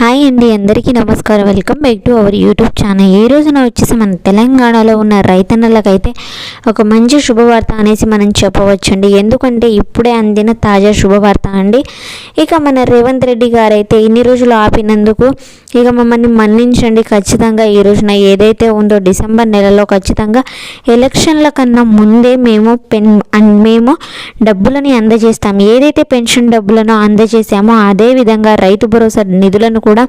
Hi అండి అందరికీ నమస్కారం. Welcome back to our YouTube channel. ఈ రోజున వచ్చేసి మన తెలంగాణలో ఉన్న రైతన్నలకైతే ఒక మంచి శుభవార్త అనేసి మనం చెప్పవచ్చండి. ఎందుకంటే ఇప్పుడే అందిన తాజా శుభవార్త అండి. ఇక మన రేవంత్ రెడ్డి గారు అయితే ఇన్ని రోజులు ఆపినందుకు ఇక మమ్మల్ని మన్నించండి. ఖచ్చితంగా ఈ రోజున ఏదైతే ఉందో డిసెంబర్ నెలలో ఖచ్చితంగా ఎలక్షన్ల కన్నా ముందే మేము పెన్ అన్- మేము డబ్బులని అందజేస్తాం. ఏదైతే పెన్షన్ డబ్బులను అందజేసామో అదే విధంగా రైతు భరోసా నిధులను కూడా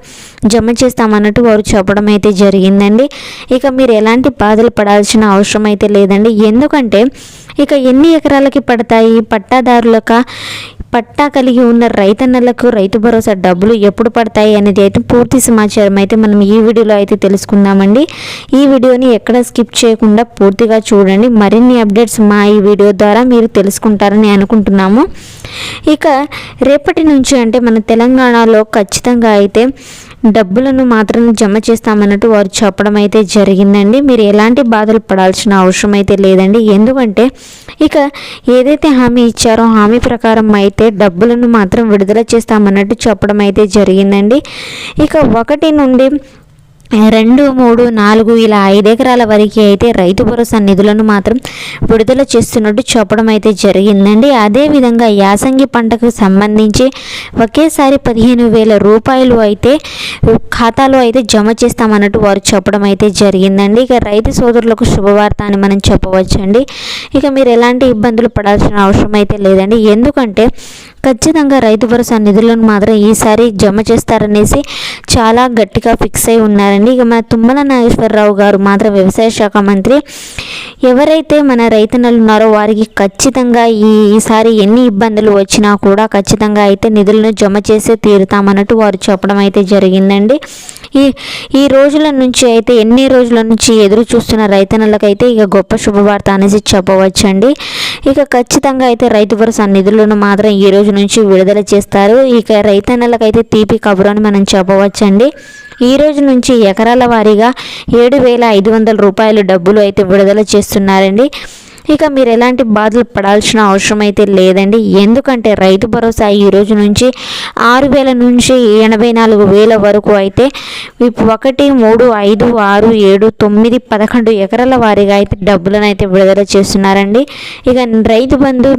జమ చేస్తామన్నట్టు వారు చెప్పడం అయితే జరిగిందండి. ఇక మీరు ఎలాంటి బాధలు పడాల్సిన అవసరం అయితే లేదండి. ఎందుకంటే ఇక ఎన్ని ఎకరాలకి పడతాయి? పట్టాదారులక పట్టా కలిగి ఉన్న రైతన్నలకు రైతు భరోసా డబ్బులు ఎప్పుడు పడతాయి అనేది అయితే పూర్తి సమాచారం అయితే మనం ఈ వీడియోలో అయితే తెలుసుకుందామండి. ఈ వీడియోని ఎక్కడ స్కిప్ చేయకుండా పూర్తిగా చూడండి. మరిన్ని అప్డేట్స్ మా ఈ వీడియో ద్వారా మీరు తెలుసుకుంటారని అనుకుంటున్నాము. ఇక రేపటి నుంచి అంటే మన తెలంగాణలో ఖచ్చితంగా అయితే డబ్బులను మాత్రం జమ చేస్తామన్నట్టు వారు చెప్పడం అయితే జరిగిందండి. మీరు ఎలాంటి బాధలు పడాల్సిన అవసరం అయితే లేదండి. ఎందుకంటే ఇక ఏదైతే హామీ ఇచ్చారో హామీ ప్రకారం అయితే డబ్బులను మాత్రం విడుదల చేస్తామన్నట్టు చెప్పడం అయితే జరిగిందండి. ఇక ఒకటి నుండి రెండు మూడు నాలుగు ఇలా ఐదు ఎకరాల వరకు అయితే రైతు భరోసా నిధులను మాత్రం విడుదల చేస్తున్నట్టు చెప్పడం అయితే జరిగిందండి. అదేవిధంగా యాసంగి పంటకు సంబంధించి ఒకేసారి పదిహేను వేల రూపాయలు అయితే ఖాతాలో అయితే జమ చేస్తామన్నట్టు వారు చెప్పడం అయితే జరిగిందండి. ఇక రైతు సోదరులకు శుభవార్త అని మనం చెప్పవచ్చండి. ఇక మీరు ఎలాంటి ఇబ్బందులు పడాల్సిన అవసరం అయితే లేదండి. ఎందుకంటే ఖచ్చితంగా రైతు భరోసా నిధులను మాత్రం ఈసారి జమ చేస్తారనేసి చాలా గట్టిగా ఫిక్స్ అయి ఉన్నారండి. ఇక మన తుమ్మల నాగేశ్వరరావు గారు మాత్రం వ్యవసాయ శాఖ మంత్రి. ఎవరైతే మన రైతన్నలు ఉన్నారో వారికి ఖచ్చితంగా ఈ ఈసారి ఎన్ని ఇబ్బందులు వచ్చినా కూడా ఖచ్చితంగా అయితే నిధులను జమ చేసే తీరుతామన్నట్టు వారు చెప్పడం అయితే జరిగిందండి. ఈ ఈ రోజుల నుంచి అయితే ఎన్ని రోజుల నుంచి ఎదురు చూస్తున్న రైతన్నలకైతే ఇక గొప్ప శుభవార్త అనేసి చెప్పవచ్చండి. ఇక ఖచ్చితంగా అయితే రైతు భరోసా నిధులను మాత్రం ఈ రోజు నుంచి విడుదల చేస్తారు. ఇక రైతన్నలకైతే తీపి కబురు అని మనం చెప్పవచ్చండి. ఈ రోజు నుంచి ఎకరాల వారీగా ఏడు వేల ఐదు వందల రూపాయలు డబ్బులు అయితే విడుదల చేస్తున్నారండి. ఇక మీరు ఎలాంటి బాధలు పడాల్సిన అవసరం అయితే లేదండి. ఎందుకంటే రైతు భరోసా ఈ రోజు నుంచి ఆరు వేల నుంచి ఎనభై నాలుగు వేల వరకు అయితే ఒకటి మూడు ఐదు ఆరు ఏడు తొమ్మిది పదకొండు ఎకరాల వారీగా అయితే డబ్బులను అయితే విడుదల చేస్తున్నారండి. ఇక రైతు బంధు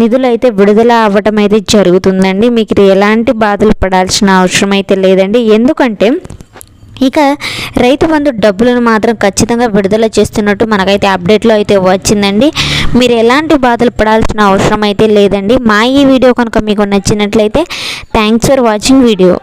నిధులు అయితే విడుదల అవ్వటం అయితే జరుగుతుందండి. మీకు ఎలాంటి బాధలు పడాల్సిన అవసరం అయితే లేదండి. ఎందుకంటే ఇక రైతు బంధు డబ్బులను మాత్రం ఖచ్చితంగా విడుదల చేస్తున్నట్టు మనకైతే అప్డేట్లో అయితే వచ్చిందండి. మీరు ఎలాంటి బాధలు పడాల్సిన అవసరం అయితే లేదండి. మా ఈ వీడియో కనుక మీకు నచ్చినట్లయితే థ్యాంక్స్ ఫర్ వాచింగ్ వీడియో